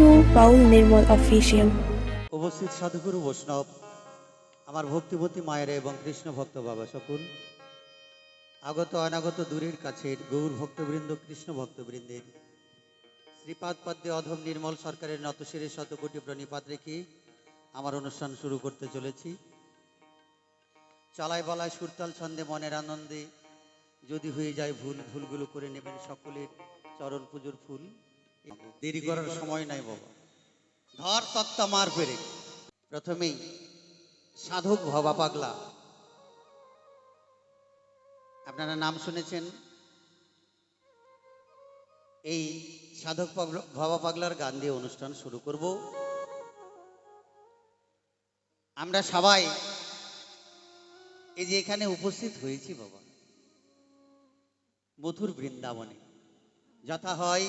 Two বাউল নির্মল official উপস্থিত সাধুগুরু বৈষ্ণব, আমার ভক্তিবতী মায়ের এবং কৃষ্ণ ভক্ত বাবা সকল, আগত অনাগত দূরের কাছের গৌর ভক্তবৃন্দ, কৃষ্ণ ভক্তবৃন্দের, শ্রীপাদ পদ্মে অধম নির্মল সরকারের নতশিরে শতকোটি প্রণিপাত রেখে আমার অনুষ্ঠান শুরু করতে চলেছি। চালায় বলায় সুরতাল ছন্দে মনের আনন্দে যদি হয়ে যায় ভুল, ভুলগুলো করে নেবেন সকলের চরণ পুজোর ফুল। দেরি করার সময় নাই বাবা। ধর তত্তা মার ফেরে প্রথমেই সাধক ভবা পাগলা। আপনারা নাম শুনেছেন? এই সাধক ভবা পাগলার গান দিয়ে অনুষ্ঠান শুরু করব। আমরা সবাই এই যে এখানে উপস্থিত হয়েছি বাবা। মধুর বৃন্দাবনে। যথা হয়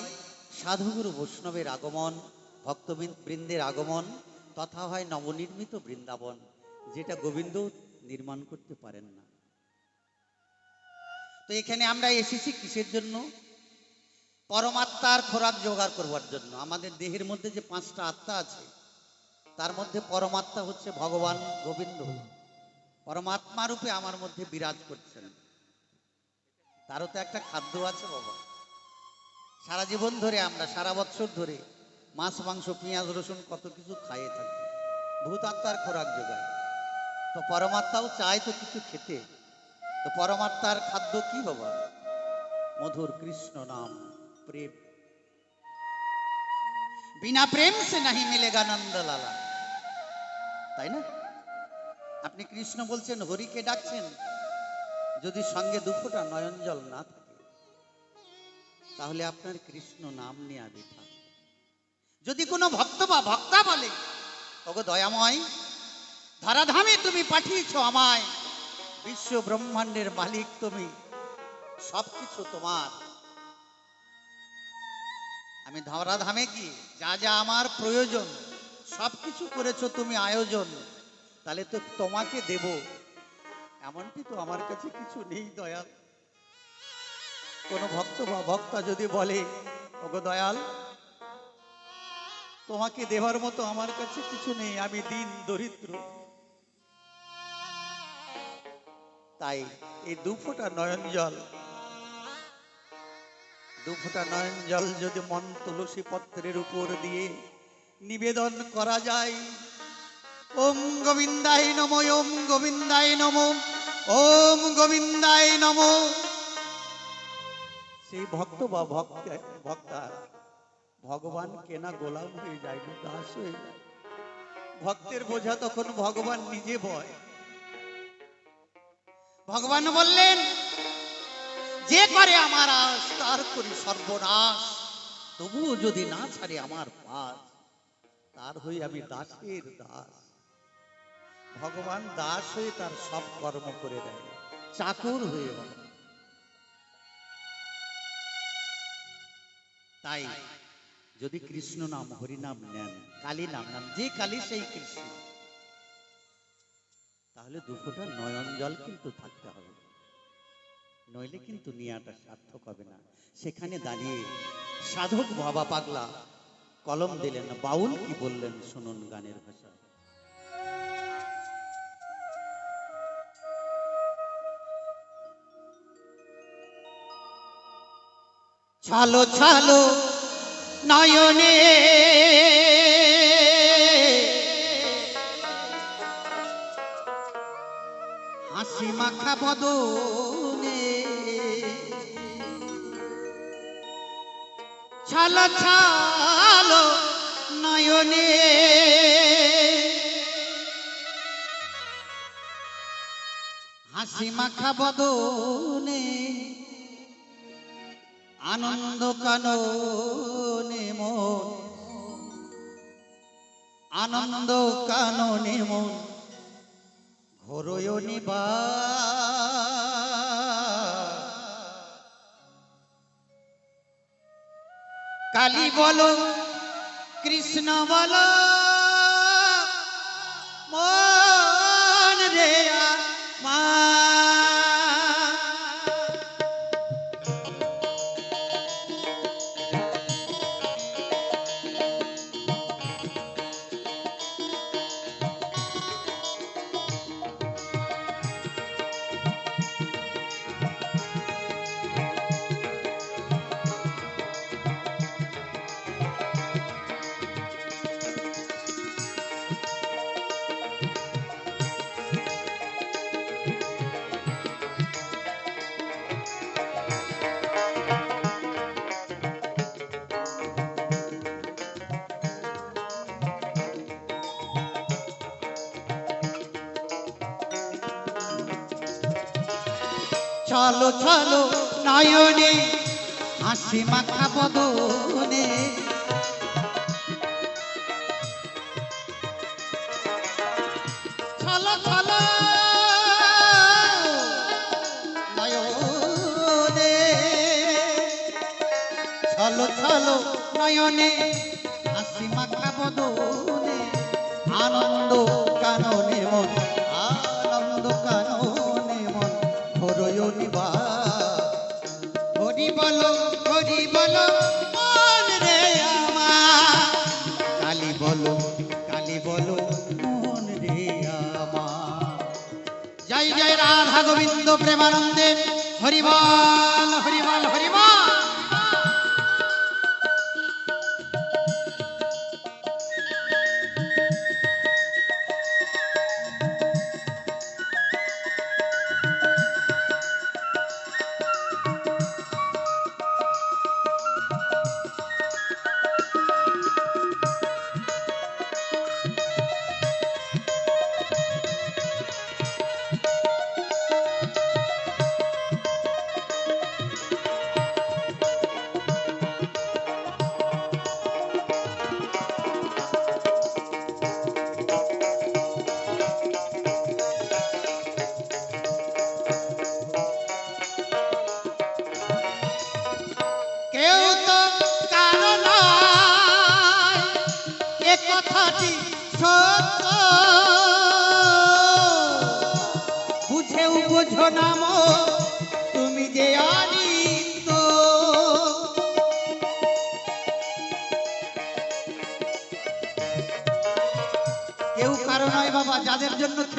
সাধুগুরু বৈষ্ণবের আগমন ভক্তবৃন্দের আগমন, তথা হয় নবনির্মিত বৃন্দাবন, যেটা গোবিন্দ নির্মাণ করতে পারেন না। তো এখানে আমরা এসেছি কিসের জন্য? পরমাত্মার খোরাক জোগাড় করবার জন্য। আমাদের দেহের মধ্যে যে পাঁচটা আত্মা আছে, তার মধ্যে পরমাত্মা হচ্ছে ভগবান গোবিন্দ। পরমাত্মা রূপে আমার মধ্যে বিরাজ করছেন। তারও তো একটা খাদ্য আছে বাবা। সারা জীবন ধরে আমরা, সারা বছর ধরে মাছ, মাংস, পেঁয়াজ, রসুন কত কিছু খাইয়ে থাকি। ভূত আত্মার খোরাক যোগায়। তো পরমাত্মাও চায় তো কিছু খেতে। তো পরমাত্মার খাদ্য কি বাবা মধুর কৃষ্ণ নাম, প্রেম। বিনা প্রেম সে নাহি মিলেগা নন্দ লালা তাই না? আপনি কৃষ্ণ বলছেন, হরিকে ডাকছেন। যদি সঙ্গে দুফোটা নয়ন জল না থাকে। তাহলে আপনার কৃষ্ণ নাম নেয়া বৃথা যদি কোনো ভক্ত বা ভক্তা বলে, ওগো দয়াময়, ধরাধামে তুমি পাঠিয়েছ আমায়, বিশ্ব ব্রহ্মাণ্ডের মালিক তুমি, সবকিছু তোমার। আমি ধরাধামে কি যা যা আমার প্রয়োজন, সবকিছু করেছ তুমি আয়োজন, তাহলে তো তোমাকে দেব। এমনটি তো আমার কাছে কিছু নেই দয়াল কোন ভক্ত বা ভক্তা যদি বলে, ওগো দয়াল, তোমাকে দেওয়ার মতো আমার কাছে কিছু নেই, আমি দিন দরিদ্র। তাই এই দু ফোঁটা নয়ন জল, দু ফোঁটা নয়ন জল যদি মন তুলসী পত্রের উপর দিয়ে নিবেদন করা যায়, ওম গোবিন্দায় নম, ওম গোবিন্দায় নম, ওম গোবিন্দায় নম। সেই ভক্ত বা ভক্ত, ভক্তা, ভগবান কেনা গোলাম হয়ে যায়, না দাস হয়ে যায়। ভক্তের বোঝা তখন ভগবান নিজে বয়। ভগবান বললেন, যে করে আমার আশ, তার করি সর্বনাশ। তবুও যদি না ছাড়ে আমার পাশ, তার হই আমি দাসের দাস। ভগবান দাস হয়ে তার সব কর্ম করে দেয়। চাকর হয়ে বাবা তাই যদি কৃষ্ণ নাম হরি নাম নেন কালী নাম নাম যে কালী সেই কৃষ্ণ। তাহলে দুপুরটা নয়ন জল কিন্তু থাকতে হবে। নইলে কিন্তু নিয়াটা সার্থক হবে না। সেখানে দাঁড়িয়ে সাধক বাবা পাগলা কলম দিলেন বাউল কি বললেন শুনুন গানের ভাষা ছালো ছালো নয়নে। হাসি মাখা বদনে। ছালো ছালো নয়নে। হাসি মাখা বদনে। আনন্দ কাননে মন। আনন্দ কাননে মন। ঘরয় নিবা। কালী বলো কৃষ্ণ বলো মন চলো চলো, নয়নে, হাসি মাখা বদনে। চলো চলো, নয়নে। চলো চলো, নয়নে, হাসি মাখা বদনে। আনন্দ কাননে মন। বলো, হরি বলো মন রে আমার। কালী বলো কালী বলো, মন রে আমার। জয় জয়, রাধা গোবিন্দ প্রেমানন্দে হরিবল হরিবল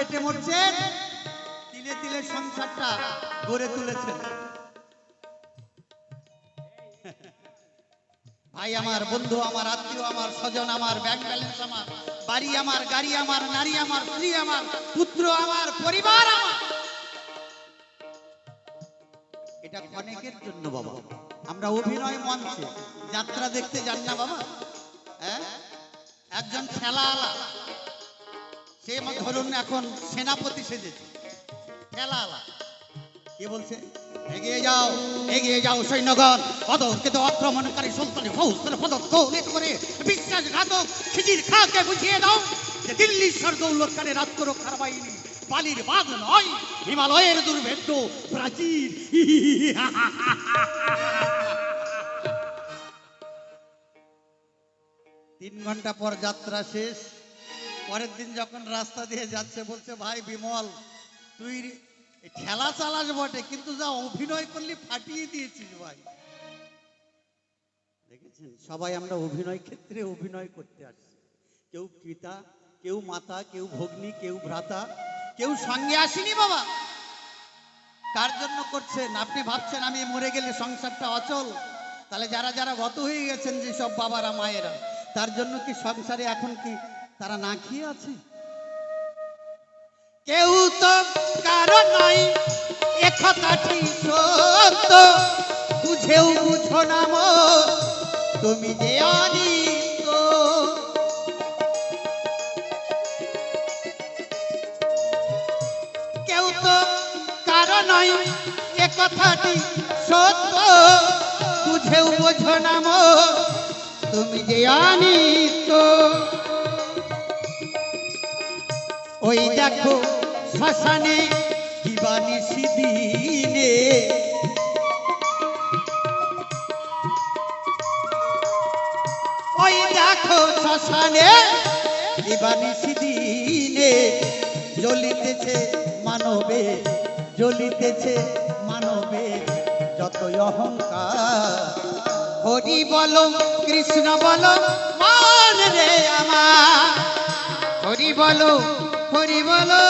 খেটে মরছেন তিলে তিলে সংসারটা গড়ে তুলেছেন ভাই আমার বন্ধু, আমার আত্মীয়, আমার স্বজন, আমার ব্যাংক ব্যালেন্স আমার বাড়ি, আমার গাড়ি, আমার নারী, আমার স্ত্রী, আমার পুত্র, আমার পরিবার এটা অনেকের জন্য বাবা। আমরা অভিনয় মঞ্চে যাত্রা দেখতে যান না বাবা? হ্যাঁ? একজন খেলা আলা সে ধরুন এখন সেনাপতি সেজেছে। খেলা কে বলছে? এগিয়ে যাও এগিয়ে যাও সৈন্যগণ। অদক্ষিত আক্রমণকারী সুলতানি ফৌজের পদক দৌলিত করে বিশ্বাসঘাতক খিজির খাকে বুঝিয়ে দাও যে দিল্লির সরদৌলত কানে রাত্ররক্ষার বাহিনী বালির বাঁধ নয়, হিমালয়ের দুর্ভেদ্য প্রাচীর। তিন ঘণ্টা পর যাত্রা শেষ। পরের দিন যখন রাস্তা দিয়ে যাচ্ছে, বলছে, ভাই বিমল, তুই ঠেলা চালাস বটে, কিন্তু যা অভিনয় করলি ফাটিয়ে দিয়েছিস ভাই। দেখেছেন? সবাই আমরা অভিনয় ক্ষেত্রে অভিনয় করতে আসছি। কেউ পিতা, কেউ মাতা, কেউ ভগ্নী, কেউ ভ্রাতা, কেউ সঙ্গে আসেনি বাবা। কার জন্য করছেন? আপনি ভাবছেন আমি মরে গেলে সংসারটা অচল? তাহলে যারা যারা গত হয়ে গেছেন যে সব বাবারা, মায়েরা, তার জন্য কি সংসারে এখন কি তারা না খেয়ে আছে? কেউ তো কারও নাই, এ কথাটি সত্য। বুঝেও বুঝো না মোর, তুমি যে কেউ তো কারও নয় এ কথাটি সত্য। বুঝেও বোঝো না তুমি যে অনিত ওই দেখো শ্মশানে দিবানি সিদিনে। ওই দেখো শ্মশানে দিবানি সিদিনে। জ্বলিতেছে মানবে জ্বলিতেছে মানবে যত অহংকার। হরি বলো কৃষ্ণ বলো মান রে আমার। হরি বলো হরি বলো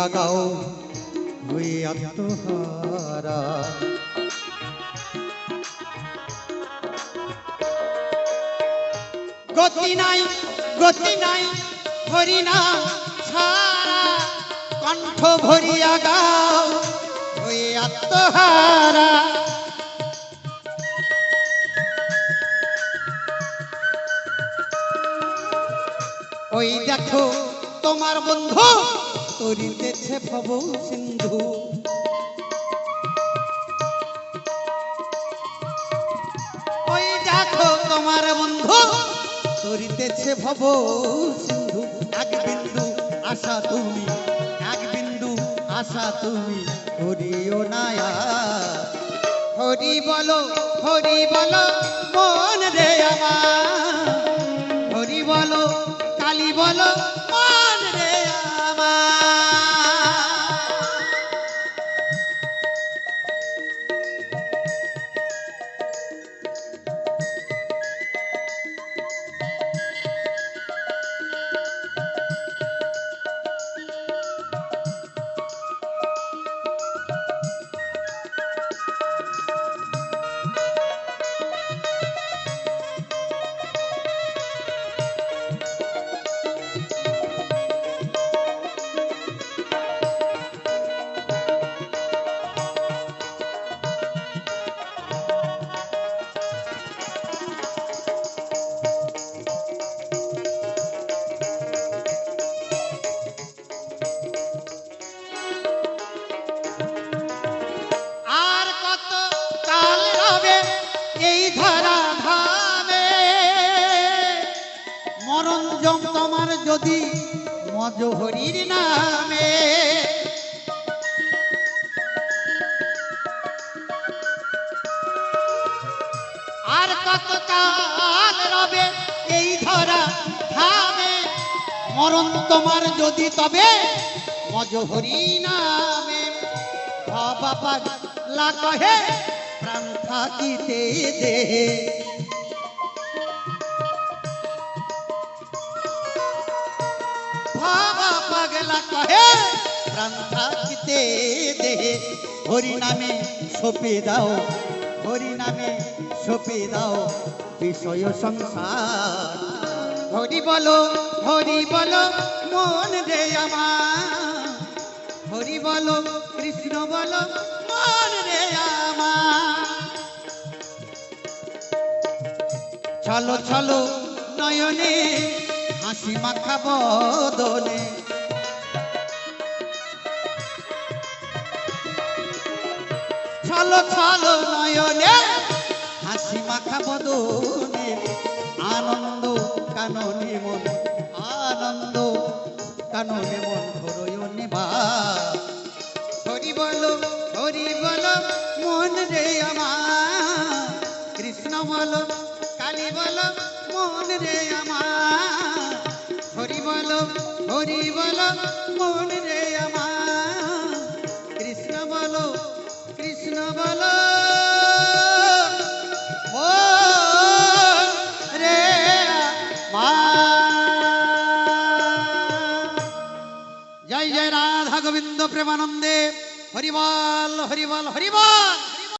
পুরিয়া গাও হয়ে আত্মহারা। গতি নাই গতি নাই হরিনাম ছাড়া। কণ্ঠ ভরিয়া গাও হয়ে তোহারা ওই দেখো তোমার বন্ধু তরিতেছে ভব সিন্ধু। ওই দেখো তোমার বন্ধু তরিতেছে ভব সিন্ধু। এক বিন্দু আশা তুমি এক বিন্দু আশা তুমি করিও নায়া। হরি বলো হরি বলো, মন রে আমার। হরি বলো, কালী বলো, মন মরণ জম তোমার যদি মজহরির নামে। আর কত কাল রবে এই ধরা ধামে? মরণ তোমার যদি তবে মজহরি নামে। বাবা কহে, প্রাণ থাকিতে দেহে পাগলা কহে প্রাণ থাকিতে দেহে হরি নামে সপে দাও, হরি নামে সপে দাও বিষয় সংসার। হরি বলো হরি বলো, মন রে আমার। হরি বলো, কৃষ্ণ বলো, মন রে আমার। চলো চলো নয়নে হাসি মাখা বদনে চলো চলো নয়নে, হাসি মাখা বদনে আনন্দ কাননে মন, আনন্দ কাননে মন ধরয় নেবা। হরি বলো হরি বলো, মন রে আমার, কৃষ্ণ বলো, কালী বলো, মন রে আমার। হরি বলো হরি বলো, মন রে আমার। জয় জয় রাধা গোবিন্দ প্রেমানন্দে। হরিবল হরিবল হরিবল।